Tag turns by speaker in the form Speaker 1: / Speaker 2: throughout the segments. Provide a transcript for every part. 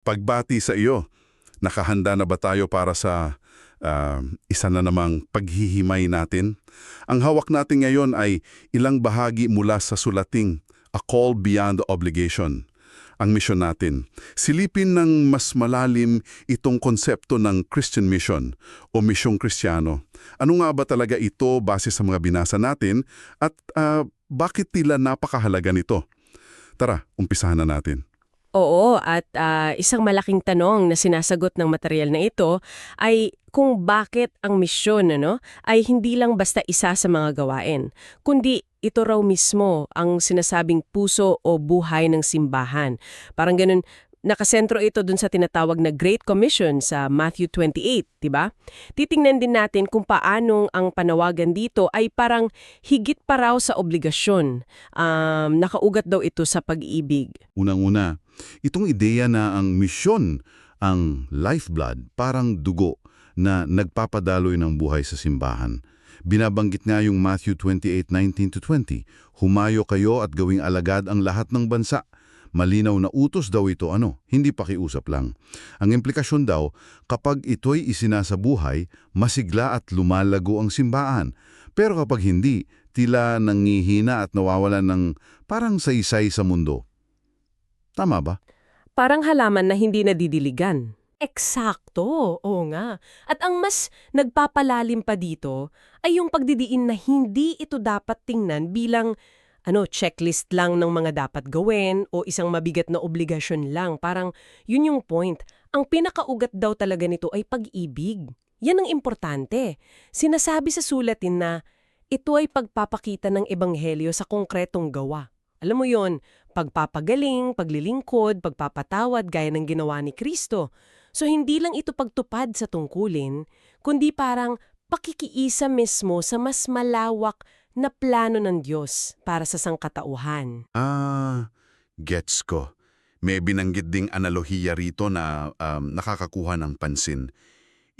Speaker 1: Pagbati sa iyo, nakahanda na ba tayo para sa ah, isa na namang paghihimay natin? Ang hawak natin ngayon ay ilang bahagi mula sa sulating A Call Beyond Obligation. Ang misyon natin, silipin ng mas malalim itong konsepto ng Christian mission o misyong kristyano. Ano nga ba talaga ito base sa mga binasa natin at ah, bakit tila napakahalaga nito? Tara, umpisahan na natin.
Speaker 2: Oo, at ah, isang malaking tanong na sinasagot ng material na ito ay kung bakit ang misyon ano, ay hindi lang basta isa sa mga gawain, kundi ito raw mismo ang sinasabing puso o buhay ng simbahan. Parang ganun, nakasentro ito dun sa tinatawag na Great Commission sa Matthew 28, di ba? Titingnan din natin kung paanong ang panawagan dito ay parang higit pa raw sa obligasyon. Um, nakaugat daw ito sa pag-ibig.
Speaker 1: Unang-una, itong ideya na ang misyon, ang lifeblood, parang dugo na nagpapadaloy ng buhay sa simbahan. Binabanggit nga yung Matthew 28:19-20, Humayo kayo at gawing alagad ang lahat ng bansa. Malinaw na utos daw ito ano, hindi pakiusap lang. Ang implikasyon daw, kapag ito'y isinasabuhay, masigla at lumalago ang simbahan. Pero kapag hindi, tila nangihina at nawawalan ng parang saysay sa mundo. Tama ba?
Speaker 2: Parang halaman na hindi nadidiligan. Eksakto, oo nga. At ang mas nagpapalalim pa dito ay yung pagdidiin na hindi ito dapat tingnan bilang ano, checklist lang ng mga dapat gawin o isang mabigat na obligasyon lang. Parang yun yung point. Ang pinakaugat daw talaga nito ay pag-ibig. Yan ang importante. Sinasabi sa sulatin na ito ay pagpapakita ng ebanghelyo sa konkretong gawa. Alam mo yon, pagpapagaling, paglilingkod, pagpapatawad gaya ng ginawa ni Kristo. So hindi lang ito pagtupad sa tungkulin, kundi parang pakikiisa mismo sa mas malawak na plano ng Diyos para sa sangkatauhan.
Speaker 1: Ah, gets ko. May binanggit ding analohiya rito na um, nakakakuha ng pansin.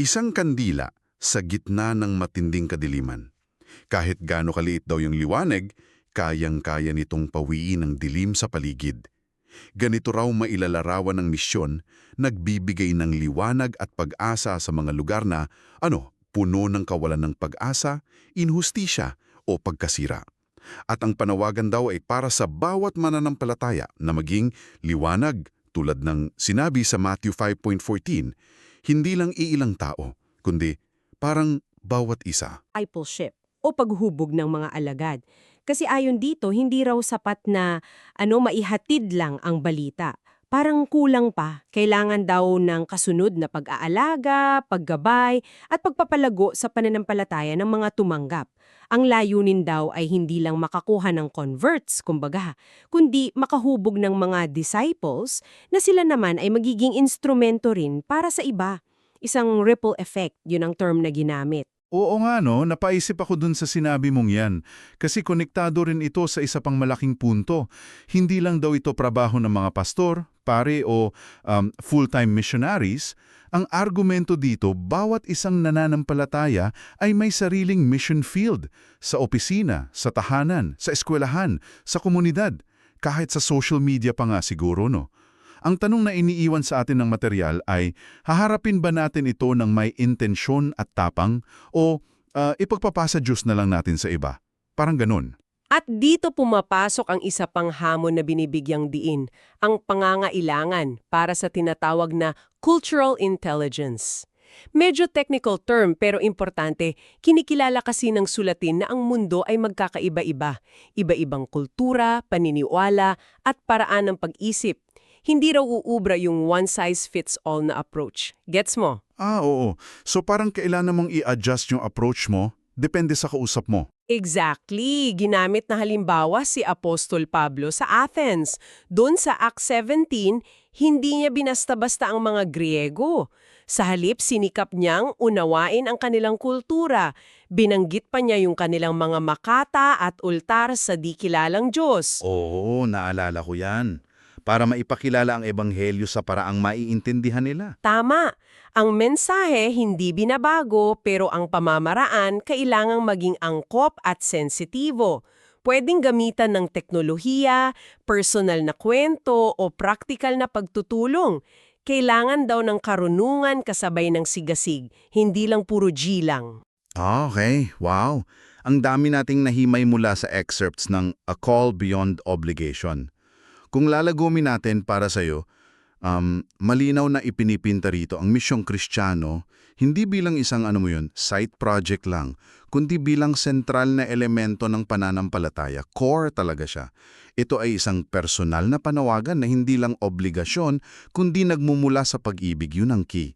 Speaker 1: Isang kandila sa gitna ng matinding kadiliman. Kahit gaano kaliit daw yung liwanag, kayang-kaya nitong pawiin ang dilim sa paligid. Ganito raw mailalarawan ng misyon, nagbibigay ng liwanag at pag-asa sa mga lugar na, ano, puno ng kawalan ng pag-asa, inhustisya o pagkasira. At ang panawagan daw ay para sa bawat mananampalataya na maging liwanag tulad ng sinabi sa Matthew 5.14, hindi lang iilang tao, kundi parang bawat isa.
Speaker 2: discipleship o paghubog ng mga alagad. Kasi ayon dito, hindi raw sapat na ano maihatid lang ang balita. Parang kulang pa. Kailangan daw ng kasunod na pag-aalaga, paggabay, at pagpapalago sa pananampalataya ng mga tumanggap. Ang layunin daw ay hindi lang makakuha ng converts, kumbaga, kundi makahubog ng mga disciples na sila naman ay magiging instrumento rin para sa iba. Isang ripple effect, yun ang term na ginamit.
Speaker 3: Oo nga no, napaisip ako dun sa sinabi mong yan. Kasi konektado rin ito sa isa pang malaking punto. Hindi lang daw ito trabaho ng mga pastor, pare o um, full-time missionaries. Ang argumento dito, bawat isang nananampalataya ay may sariling mission field. Sa opisina, sa tahanan, sa eskwelahan, sa komunidad. Kahit sa social media pa nga siguro no. Ang tanong na iniiwan sa atin ng material ay, haharapin ba natin ito ng may intensyon at tapang o ah, ipagpapasa Diyos na lang natin sa iba? Parang ganun.
Speaker 2: At dito pumapasok ang isa pang hamon na binibigyang diin, ang pangangailangan para sa tinatawag na cultural intelligence. Medyo technical term pero importante, kinikilala kasi ng sulatin na ang mundo ay magkakaiba-iba. Iba-ibang kultura, paniniwala, at paraan ng pag-isip. Hindi raw uubra yung one-size-fits-all na approach. Gets mo?
Speaker 3: Ah, oo. So parang kailangan mong i-adjust yung approach mo, depende sa kausap mo.
Speaker 2: Exactly. Ginamit na halimbawa si Apostol Pablo sa Athens. Doon sa Acts 17, hindi niya binasta-basta ang mga Griego. Sa halip, sinikap niyang unawain ang kanilang kultura. Binanggit pa niya yung kanilang mga makata at ultar sa di kilalang Diyos.
Speaker 3: Oo, naalala ko yan. Para maipakilala ang ebanghelyo sa paraang maiintindihan nila.
Speaker 2: Tama. Ang mensahe hindi binabago pero ang pamamaraan kailangang maging angkop at sensitibo. Pwedeng gamitan ng teknolohiya, personal na kwento o praktikal na pagtutulong. Kailangan daw ng karunungan kasabay ng sigasig, hindi lang puro G lang.
Speaker 1: Okay, wow. Ang dami nating nahimay mula sa excerpts ng A Call Beyond Obligation. Kung lalagumin natin para sa'yo, um, malinaw na ipinipinta rito ang misyong kristyano hindi bilang isang ano mo yun, side project lang, kundi bilang sentral na elemento ng pananampalataya. Core talaga siya. Ito ay isang personal na panawagan na hindi lang obligasyon, kundi nagmumula sa pag-ibig. Yun ang key.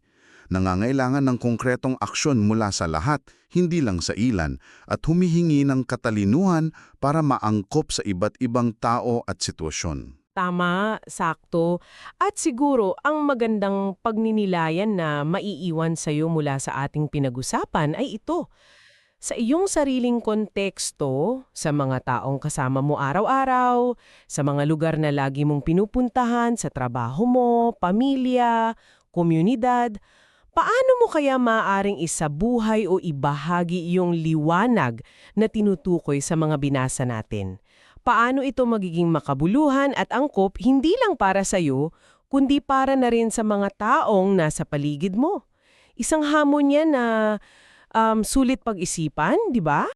Speaker 1: Nangangailangan ng konkretong aksyon mula sa lahat, hindi lang sa ilan, at humihingi ng katalinuhan para maangkop sa iba't ibang tao at sitwasyon.
Speaker 2: Tama, sakto. At siguro, ang magandang pagninilayan na maiiwan sa'yo mula sa ating pinag-usapan ay ito. Sa iyong sariling konteksto, sa mga taong kasama mo araw-araw, sa mga lugar na lagi mong pinupuntahan, sa trabaho mo, pamilya, komunidad, paano mo kaya maaring isabuhay o ibahagi iyong liwanag na tinutukoy sa mga binasa natin? Paano ito magiging makabuluhan at angkop hindi lang para sa iyo, kundi para na rin sa mga taong nasa paligid mo. Isang hamon yan na um, sulit pag-isipan, di ba?